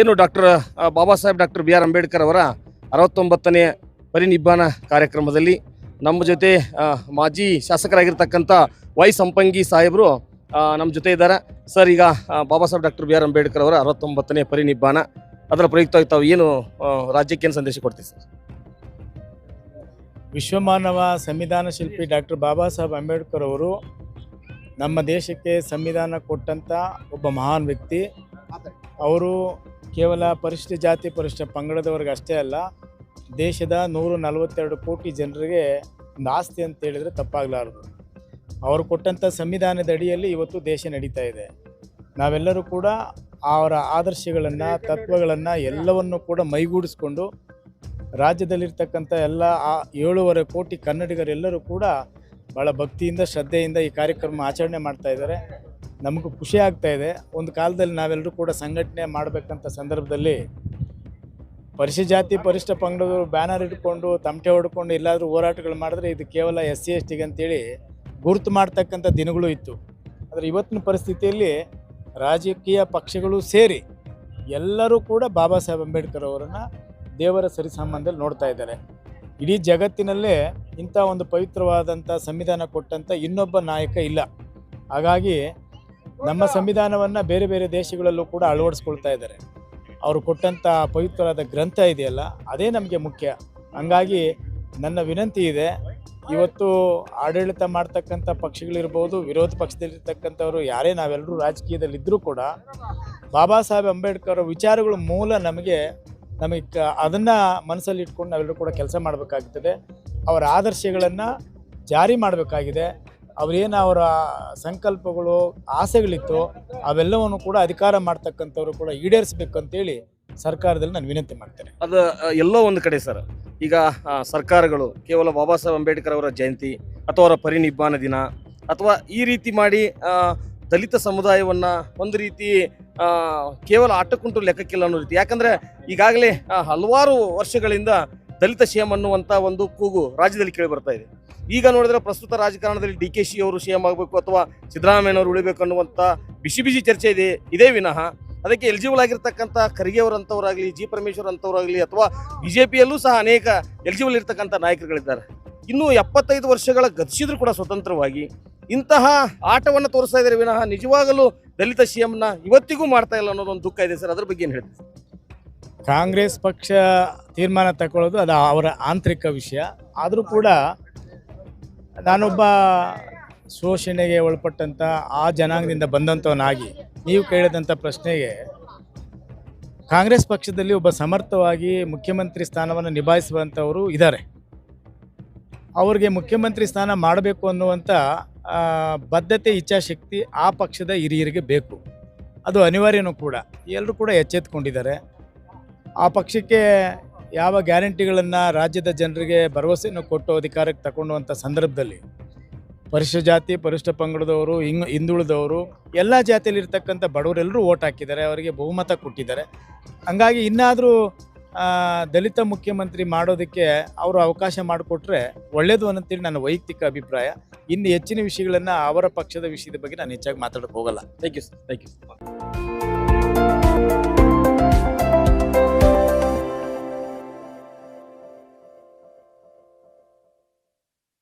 ಏನು doctor Baba Saheb doctor B R Ambedkar ಅವರ ಅರವತ್ತೊಂಬತ್ತನೇ ಪರಿನಿಬ್ಬಾನ ಕಾರ್ಯಕ್ರಮದಲ್ಲಿ ನಮ್ಮ ಜೊತೆ ಮಾಜಿ ಶಾಸಕರಾಗಿರ್ತಕ್ಕಂಥ ವೈ ಸಂಪಂಗಿ ಸಾಹೇಬರು ನಮ್ಮ ಜೊತೆ ಇದ್ದಾರೆ. ಸರ್, ಈಗ Baba Saheb doctor B R Ambedkar ಅವರ ಅರವತ್ತೊಂಬತ್ತನೇ ಪರಿನಿಬ್ಬಾನ, ಅದರ ಪ್ರಯುಕ್ತವಾಗಿ ತಾವು ಏನು ರಾಜ್ಯಕ್ಕೆ ಸಂದೇಶ ಕೊಡ್ತೀವಿ ಸರ್? ವಿಶ್ವಮಾನವ ಸಂವಿಧಾನ ಶಿಲ್ಪಿ ಡಾಕ್ಟರ್ ಬಾಬಾ ಸಾಹೇಬ್ ಅಂಬೇಡ್ಕರ್ ಅವರು ನಮ್ಮ ದೇಶಕ್ಕೆ ಸಂವಿಧಾನ ಕೊಟ್ಟಂಥ ಒಬ್ಬ ಮಹಾನ್ ವ್ಯಕ್ತಿ. ಅವರು ಕೇವಲ ಪರಿಶಿಷ್ಟ ಜಾತಿ ಪರಿಶಿಷ್ಟ ಪಂಗಡದವ್ರಿಗೆ ಅಷ್ಟೇ ಅಲ್ಲ, ದೇಶದ ನೂರ ನಲವತ್ತೆರಡು ಕೋಟಿ ಜನರಿಗೆ ಒಂದು ಆಸ್ತಿ ಅಂತ ಹೇಳಿದರೆ ತಪ್ಪಾಗಲಾರದು. ಅವರು ಕೊಟ್ಟಂಥ ಸಂವಿಧಾನದ ಅಡಿಯಲ್ಲಿ ಇವತ್ತು ದೇಶ ನಡೀತಾ ಇದೆ. ನಾವೆಲ್ಲರೂ ಕೂಡ ಅವರ ಆದರ್ಶಗಳನ್ನು, ತತ್ವಗಳನ್ನು ಎಲ್ಲವನ್ನು ಕೂಡ ಮೈಗೂಡಿಸ್ಕೊಂಡು ರಾಜ್ಯದಲ್ಲಿರ್ತಕ್ಕಂಥ ಎಲ್ಲ ಆ ಏಳೂವರೆ ಕೋಟಿ ಕನ್ನಡಿಗರೆಲ್ಲರೂ ಕೂಡ ಭಾಳ ಭಕ್ತಿಯಿಂದ, ಶ್ರದ್ಧೆಯಿಂದ ಈ ಕಾರ್ಯಕ್ರಮ ಆಚರಣೆ ಮಾಡ್ತಾ ಇದ್ದಾರೆ. ನಮಗೂ ಖುಷಿ ಆಗ್ತಾ ಇದೆ. ಒಂದು ಕಾಲದಲ್ಲಿ ನಾವೆಲ್ಲರೂ ಕೂಡ ಸಂಘಟನೆ ಮಾಡಬೇಕಂತ ಸಂದರ್ಭದಲ್ಲಿ ಪರಿಶಿ ಜಾತಿ ಪರಿಶಿಷ್ಟ ಪಂಗಡದವರು ಬ್ಯಾನರ್ ಇಟ್ಕೊಂಡು, ತಮಟೆ ಹೊಡ್ಕೊಂಡು ಎಲ್ಲಾದರೂ ಹೋರಾಟಗಳು ಮಾಡಿದ್ರೆ ಇದು ಕೇವಲ ಎಸ್ ಸಿ, ಎಸ್ ಟಿಗೆ ಅಂತೇಳಿ ಗುರುತು ಮಾಡ್ತಕ್ಕಂಥ ದಿನಗಳು ಇತ್ತು. ಆದರೆ ಇವತ್ತಿನ ಪರಿಸ್ಥಿತಿಯಲ್ಲಿ ರಾಜಕೀಯ ಪಕ್ಷಗಳು ಸೇರಿ ಎಲ್ಲರೂ ಕೂಡ ಬಾಬಾ ಸಾಹೇಬ್ ಅಂಬೇಡ್ಕರ್ ಅವರನ್ನು ದೇವರ ಸರಿಸಂಬಂಧದಲ್ಲಿ ನೋಡ್ತಾ ಇದ್ದಾರೆ. ಇಡೀ ಜಗತ್ತಿನಲ್ಲೇ ಇಂಥ ಒಂದು ಪವಿತ್ರವಾದಂಥ ಸಂವಿಧಾನ ಕೊಟ್ಟಂಥ ಇನ್ನೊಬ್ಬ ನಾಯಕ ಇಲ್ಲ. ಹಾಗಾಗಿ ನಮ್ಮ ಸಂವಿಧಾನವನ್ನು ಬೇರೆ ಬೇರೆ ದೇಶಗಳಲ್ಲೂ ಕೂಡ ಅಳವಡಿಸ್ಕೊಳ್ತಾ ಇದ್ದಾರೆ. ಅವರು ಕೊಟ್ಟಂಥ ಪವಿತ್ರವಾದ ಗ್ರಂಥ ಇದೆಯಲ್ಲ, ಅದೇ ನಮಗೆ ಮುಖ್ಯ. ಹಂಗಾಗಿ ನನ್ನ ವಿನಂತಿ ಇದೆ, ಇವತ್ತು ಆಡಳಿತ ಮಾಡ್ತಕ್ಕಂಥ ಪಕ್ಷಗಳಿರ್ಬೋದು, ವಿರೋಧ ಪಕ್ಷದಲ್ಲಿರ್ತಕ್ಕಂಥವ್ರು ಯಾರೇ ನಾವೆಲ್ಲರೂ ರಾಜಕೀಯದಲ್ಲಿದ್ದರೂ ಕೂಡ, ಬಾಬಾ ಸಾಹೇಬ್ ಅಂಬೇಡ್ಕರ್ ಅವರ ವಿಚಾರಗಳು ಮೂಲ ನಮಗೆ ನಮಗೆ ಕ, ಅದನ್ನು ಮನಸ್ಸಲ್ಲಿ ಇಟ್ಕೊಂಡು ನಾವೆಲ್ಲರೂ ಕೂಡ ಕೆಲಸ ಮಾಡಬೇಕಾಗ್ತದೆ. ಅವರ ಆದರ್ಶಗಳನ್ನು ಜಾರಿ ಮಾಡಬೇಕಾಗಿದೆ. ಅವರೇನು ಅವರ ಸಂಕಲ್ಪಗಳು, ಆಸೆಗಳಿತ್ತು, ಅವೆಲ್ಲವನ್ನು ಕೂಡ ಅಧಿಕಾರ ಮಾಡ್ತಕ್ಕಂಥವ್ರು ಕೂಡ ಈಡೇರಿಸ್ಬೇಕು ಅಂತೇಳಿ ಸರ್ಕಾರದಲ್ಲಿ ನಾನು ವಿನಂತಿ ಮಾಡ್ತೇನೆ. ಅದು ಎಲ್ಲೋ ಒಂದು ಕಡೆ ಸರ್, ಈಗ ಸರ್ಕಾರಗಳು, ಕೇವಲ ಬಾಬಾ ಸಾಹೇಬ್ ಅಂಬೇಡ್ಕರ್ ಅವರ ಜಯಂತಿ, ಅಥವಾ ಅವರ ಪರಿನಿಬ್ಬಾನ ದಿನ, ಅಥವಾ ಈ ರೀತಿ ಮಾಡಿ ದಲಿತ ಸಮುದಾಯವನ್ನು ಒಂದು ರೀತಿ ಕೇವಲ ಆಟಕ್ಕುಂಟು ಲೆಕ್ಕಕ್ಕಿಲ್ಲ ಅನ್ನೋ ರೀತಿ. ಯಾಕಂದರೆ ಈಗಾಗಲೇ ಹಲವಾರು ವರ್ಷಗಳಿಂದ ದಲಿತ ಸಿಎಂ ಅನ್ನುವಂಥ ಒಂದು ಕೂಗು ರಾಜ್ಯದಲ್ಲಿ ಕೇಳಿ ಬರ್ತಾ ಇದೆ. ಈಗ ನೋಡಿದ್ರೆ ಪ್ರಸ್ತುತ ರಾಜಕಾರಣದಲ್ಲಿ ಡಿ ಕೆ ಶಿ ಅವರು ಸಿಎಂ ಆಗಬೇಕು ಅಥವಾ ಸಿದ್ದರಾಮಯ್ಯನವರು ಉಳಿಬೇಕು ಅನ್ನುವಂಥ ಬಿಸಿ ಬಿಸಿ ಚರ್ಚೆ ಇದೆ, ಇದೇ ವಿನಃ. ಅದಕ್ಕೆ ಎಲಿಜಿಬಲ್ ಆಗಿರ್ತಕ್ಕಂಥ ಖರ್ಗೆ ಅವರಂಥವ್ರಾಗಲಿ ಜಿ ಪರಮೇಶ್ವರ್ ಅಂತವರಾಗಲಿ ಅಥವಾ ಪಿಯಲ್ಲೂ ಸಹ ಅನೇಕ ಎಲಿಜಿಬಲ್ ಇರ್ತಕ್ಕಂಥ ನಾಯಕರುಗಳಿದ್ದಾರೆ. ಇನ್ನು ಎಪ್ಪತ್ತೈದು ವರ್ಷಗಳ ಗತಿಸಿದ್ರು ಕೂಡ ಸ್ವತಂತ್ರವಾಗಿ ಇಂತಹ ಆಟವನ್ನು ತೋರಿಸ್ತಾ ಇದ್ದಾರೆ ವಿನಃ. ನಿಜವಾಗಲೂ ದಲಿತ ಸಿಎಂನ ಇವತ್ತಿಗೂ ಮಾಡ್ತಾ ಇಲ್ಲ ಅನ್ನೋದೊಂದು ದುಃಖ ಇದೆ ಸರ್. ಅದ್ರ ಬಗ್ಗೆ ಏನು ಹೇಳ್ತೀವಿ ಕಾಂಗ್ರೆಸ್ ಪಕ್ಷ ತೀರ್ಮಾನ ತಗೊಳ್ಳೋದು ಅದು ಅವರ ಆಂತರಿಕ ವಿಷಯ. ಆದರೂ ಕೂಡ ನಾನೊಬ್ಬ ಶೋಷಣೆಗೆ ಒಳಪಟ್ಟಂಥ ಆ ಜನಾಂಗದಿಂದ ಬಂದಂಥವನಾಗಿ ನೀವು ಕೇಳಿದಂಥ ಪ್ರಶ್ನೆಗೆ ಕಾಂಗ್ರೆಸ್ ಪಕ್ಷದಲ್ಲಿ ಒಬ್ಬ ಸಮರ್ಥವಾಗಿ ಮುಖ್ಯಮಂತ್ರಿ ಸ್ಥಾನವನ್ನು ನಿಭಾಯಿಸುವಂಥವರು ಇದ್ದಾರೆ. ಅವರಿಗೆ ಮುಖ್ಯಮಂತ್ರಿ ಸ್ಥಾನ ಮಾಡಬೇಕು ಅನ್ನುವಂಥ ಬದ್ಧತೆ, ಇಚ್ಛಾಶಕ್ತಿ ಆ ಪಕ್ಷದ ಹಿರಿಯರಿಗೆ ಬೇಕು. ಅದು ಅನಿವಾರ್ಯನೂ ಕೂಡ. ಎಲ್ಲರೂ ಕೂಡ ಎಚ್ಚೆತ್ಕೊಂಡಿದ್ದಾರೆ. ಆ ಪಕ್ಷಕ್ಕೆ ಯಾವ ಗ್ಯಾರಂಟಿಗಳನ್ನು ರಾಜ್ಯದ ಜನರಿಗೆ ಭರವಸೆಯನ್ನು ಕೊಟ್ಟು ಅಧಿಕಾರಕ್ಕೆ ತಗೊಂಡುವಂಥ ಸಂದರ್ಭದಲ್ಲಿ ಪರಿಶಿಷ್ಟ ಜಾತಿ ಪರಿಶಿಷ್ಟ ಪಂಗಡದವರು, ಹಿಂಗ್ ಹಿಂದುಳಿದವರು, ಎಲ್ಲ ಜಾತಿಯಲ್ಲಿರ್ತಕ್ಕಂಥ ಬಡವರೆಲ್ಲರೂ ಓಟ್ ಹಾಕಿದ್ದಾರೆ, ಅವರಿಗೆ ಬಹುಮತ ಕೊಟ್ಟಿದ್ದಾರೆ. ಹಂಗಾಗಿ ಇನ್ನಾದರೂ ದಲಿತ ಮುಖ್ಯಮಂತ್ರಿ ಮಾಡೋದಕ್ಕೆ ಅವರು ಅವಕಾಶ ಮಾಡಿಕೊಟ್ರೆ ಒಳ್ಳೆಯದು ಅನ್ನಂತೇಳಿ ನನ್ನ ವೈಯಕ್ತಿಕ ಅಭಿಪ್ರಾಯ. ಇನ್ನು ಹೆಚ್ಚಿನ ವಿಷಯಗಳನ್ನು ಅವರ ಪಕ್ಷದ ವಿಷಯದ ಬಗ್ಗೆ ನಾನು ಹೆಚ್ಚಾಗಿ ಮಾತಾಡೋಕ್ಕೆ ಹೋಗಲ್ಲ. Thank you sir thank you